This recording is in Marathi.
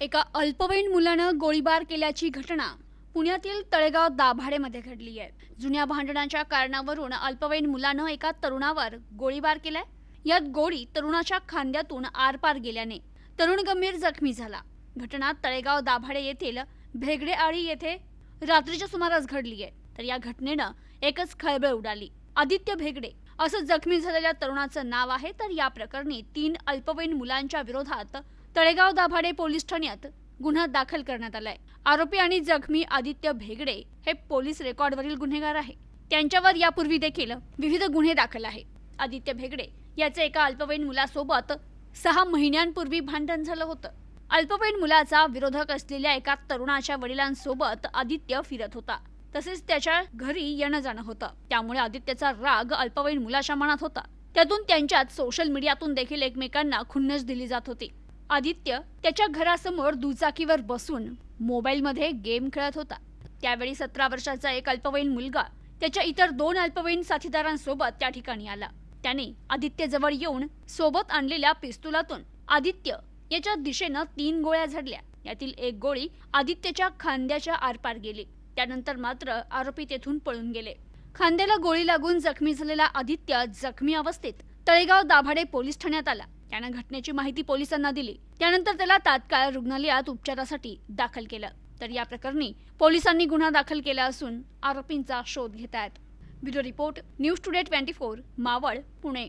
एका अल्पवयीन मुलानं गोळीबार केल्याची घटना पुण्यातील तळेगाव दाभाडेमध्ये घडली आहे. जुन्या भांडणाच्या कारणावरून अल्पवयीन मुलानं एका तरुणावर गोळीबार केलाय. यात गोळी तरुणाच्या खांद्यातून आरपार गेल्याने तरुण गंभीर जखमी झाला. घटना तळेगाव दाभाडे येथील भेगडे आळी येथे रात्रीच्या सुमारास घडली आहे. तर या घटनेनं एकच खळबळ उडाली. आदित्य भेगडे असं जखमी झालेल्या तरुणाचं नाव आहे. तर या प्रकरणी तीन अल्पवयीन मुलांच्या विरोधात तळेगाव दाभाडे पोलीस ठाण्यात गुन्हा दाखल करण्यात आलाय. आरोपी आणि जखमी आदित्य भेगडे हे पोलीस रेकॉर्डवरील गुन्हेगार आहे. त्यांच्यावर यापूर्वी देखील विविध गुन्हे दाखल आहे. आदित्य भेगडे याचे एका अल्पवयीन मुलासोबत सहा महिन्यांपूर्वी भांडण झालं होतं. अल्पवयीन मुलाचा विरोधक असलेल्या एका तरुणाच्या वडिलांसोबत आदित्य फिरत होता. तसेच त्याच्या घरी येणं जाणं होतं. त्यामुळे आदित्यचा राग अल्पवयीन मुलाच्या मनात होता. त्यातून त्यांच्यात सोशल मीडियातून देखील एकमेकांना खुन्नस दिली जात होती. आदित्य त्याच्या घरासमोर दुचाकीवर बसून मोबाईलमध्ये गेम खेळत होता. त्यावेळी सतरा वर्षाचा एक अल्पवयीन मुलगा त्याच्या इतर दोन अल्पवयीन साथीदारांसोबत त्या ठिकाणी आला. त्याने आदित्यजवळ येऊन सोबत आणलेल्या पिस्तुलातून आदित्य याच्या दिशेनं तीन गोळ्या झडल्या. यातील एक गोळी आदित्यच्या खांद्याच्या आरपार गेली. त्यानंतर मात्र आरोपी तेथून पळून गेले. खांद्याला गोळी लागून जखमी झालेला आदित्य जखमी अवस्थेत तळेगाव दाभाडे पोलीस ठाण्यात आला. त्यानं घटनेची माहिती पोलिसांना दिली. त्यानंतर त्याला तात्काळ रुग्णालयात उपचारासाठी दाखल केलं. तर या प्रकरणी पोलिसांनी गुन्हा दाखल केला असून आरोपींचा शोध घेत आहेत. Bureau report news today twenty four Maval Pune.